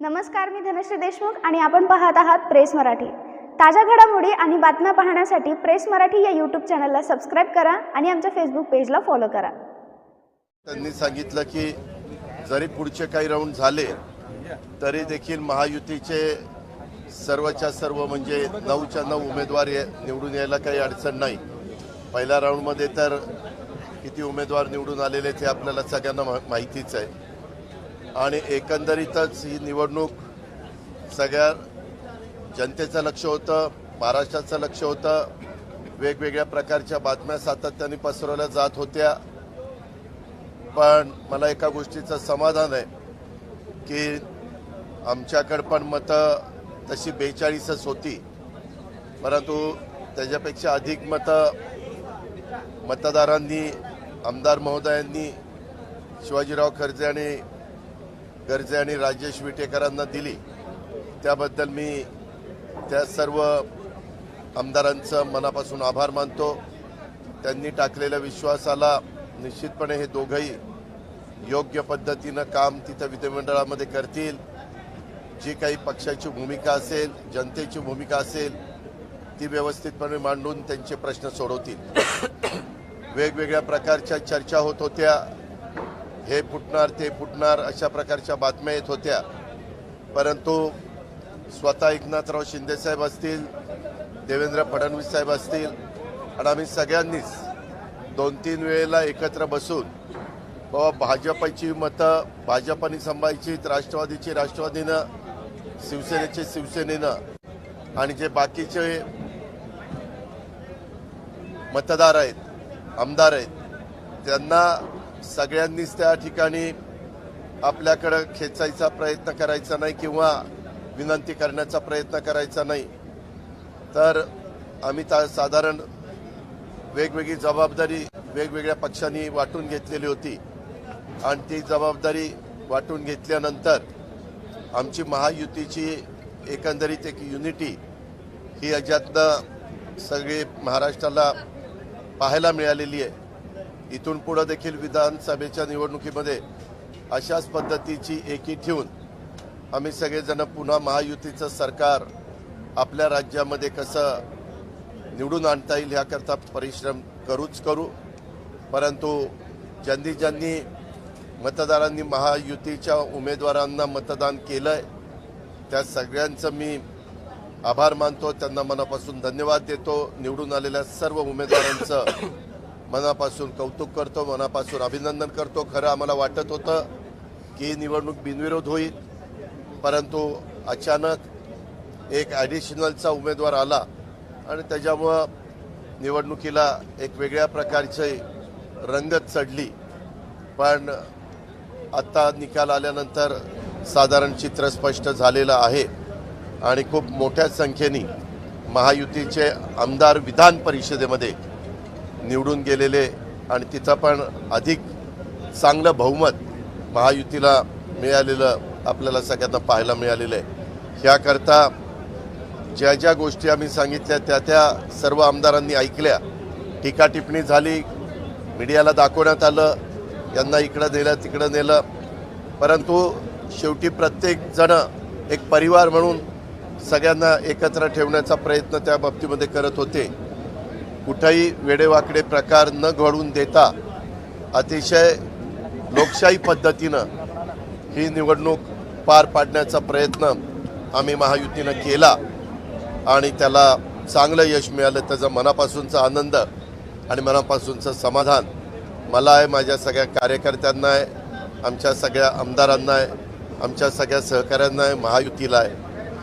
नमस्कार मी धनश्री देशमुख आणि आपण पाहत आहात प्रेस मराठी. ताज्या घडामोडी आणि बातम्या पाहण्यासाठी प्रेस मराठी या यूट्यूब चॅनलला सबस्क्राईब करा आणि आमच्या फेसबुक पेजला फॉलो करा. त्यांनी सांगितलं की जरी पुढचे काही राऊंड झाले तरी देखील महायुतीचे सर्वच्या सर्व म्हणजे नऊच्या नऊ उमेदवार ये- निवडून यायला काही अडचण नाही. पहिल्या राऊंडमध्ये तर किती उमेदवार निवडून आलेले ते आपल्याला सगळ्यांना माहितीच आहे. आणि एकंदरीतच ही निवडणूक सगळ्या जनतेचं लक्ष होतं महाराष्ट्राचं लक्ष होतं. वेगवेगळ्या प्रकारच्या बातम्या सातत्याने पसरवल्या जात होत्या. पण मला एका गोष्टीचं समाधान आहे की आमच्याकडं पण मतं तशी बेचाळीसच होती. परंतु त्याच्यापेक्षा अधिक मतं मतदारांनी आमदार महोदयांनी शिवाजीराव खर्जे आणि गर्जे आणि राजेश विटेकरांना दिली. त्याबद्दल मी त्या सर्व आमदारांचं मनापासून आभार मानतो. त्यांनी टाकलेल्या विश्वासाला निश्चितपणे हे दोघंही योग्य पद्धतीनं काम तिथं विधिमंडळामध्ये करतील. जी काही पक्षाची भूमिका असेल जनतेची भूमिका असेल ती व्यवस्थितपणे मांडून त्यांचे प्रश्न सोडवतील. वेगवेगळ्या प्रकारच्या चर्चा होत होत्या. हे फुटणार ते फुटणार अशा प्रकारच्या बातम्या येत होत्या. परंतु स्वतः एकनाथराव शिंदेसाहेब असतील देवेंद्र फडणवीस साहेब असतील आणि आम्ही सगळ्यांनीच दोन तीन वेळेला एकत्र बसून बाबा भाजपची मतं भाजपने सांभाळायची राष्ट्रवादीची राष्ट्रवादीनं शिवसेनेचे शिवसेनेनं आणि जे बाकीचे मतदार आहेत आमदार आहेत त्यांना सगळ्यांनीच त्या ठिकाणी आपल्याकडं खेचायचा प्रयत्न करायचा नाही किंवा विनंती करण्याचा प्रयत्न करायचा नाही. तर आम्ही ता साधारण वेगवेगळी जबाबदारी वेगवेगळ्या पक्षांनी वाटून घेतलेली होती. आणि ती जबाबदारी वाटून घेतल्यानंतर आमची महायुतीची एकंदरीत एक युनिटी ही याच्यातनं सगळी महाराष्ट्राला पाहायला मिळालेली आहे. इथून पुढं देखील विधानसभेच्या निवडणुकीमध्ये अशाच पद्धतीची एकी ठेवून आम्ही सगळेजण पुन्हा महायुतीचं सरकार आपल्या राज्यामध्ये कसं निवडून आणता येईल ह्याकरता परिश्रम करूच करू. परंतु ज्यांनी ज्यांनी मतदारांनी महायुतीच्या उमेदवारांना मतदान केलं आहे त्या सगळ्यांचं मी आभार मानतो. त्यांना मनापासून धन्यवाद देतो. निवडून आलेल्या सर्व उमेदवारांचं मनापासून कौतुक करतो मनापासून अभिनंदन करतो. खरं आम्हाला वाटत होतं की ही निवडणूक बिनविरोध होईल परंतु अचानक एक ॲडिशनलचा उमेदवार आला आणि त्याच्यामुळं निवडणुकीला एक वेगळ्या प्रकारची रंगत चढली. पण आत्ता निकाल आल्यानंतर साधारण चित्र स्पष्ट झालेलं आहे आणि खूप मोठ्या संख्येने महायुतीचे आमदार विधान परिषदेमध्ये निवडून गेलेले आणि तिचा पण अधिक चांगलं बहुमत महायुतीला मिळालेलं आपल्याला सगळ्यांना पाहायला मिळालेलं आहे. ह्याकरता ज्या ज्या गोष्टी आम्ही सांगितल्या त्या त्या सर्व आमदारांनी ऐकल्या. टीका टिप्पणी झाली मीडियाला दाखवण्यात आलं यांना इकडं नेलं तिकडं नेलं. परंतु शेवटी प्रत्येक जण एक परिवार म्हणून सगळ्यांना एकत्र ठेवण्याचा प्रयत्न त्या बाबतीमध्ये करत होते. कुठंही वेडेवाकडे प्रकार न घडून देता अतिशय लोकशाही पद्धतीनं ही निवडणूक पार पाडण्याचा प्रयत्न आम्ही महायुतीनं केला आणि त्याला चांगलं यश मिळालं त्याचा मनापासूनचा आनंद आणि मनापासूनचं समाधान मला आहे माझ्या सगळ्या कार्यकर्त्यांना आहे आमच्या सगळ्या आमदारांना आहे आमच्या सगळ्या सहकाऱ्यांना आहे महायुतीला आहे.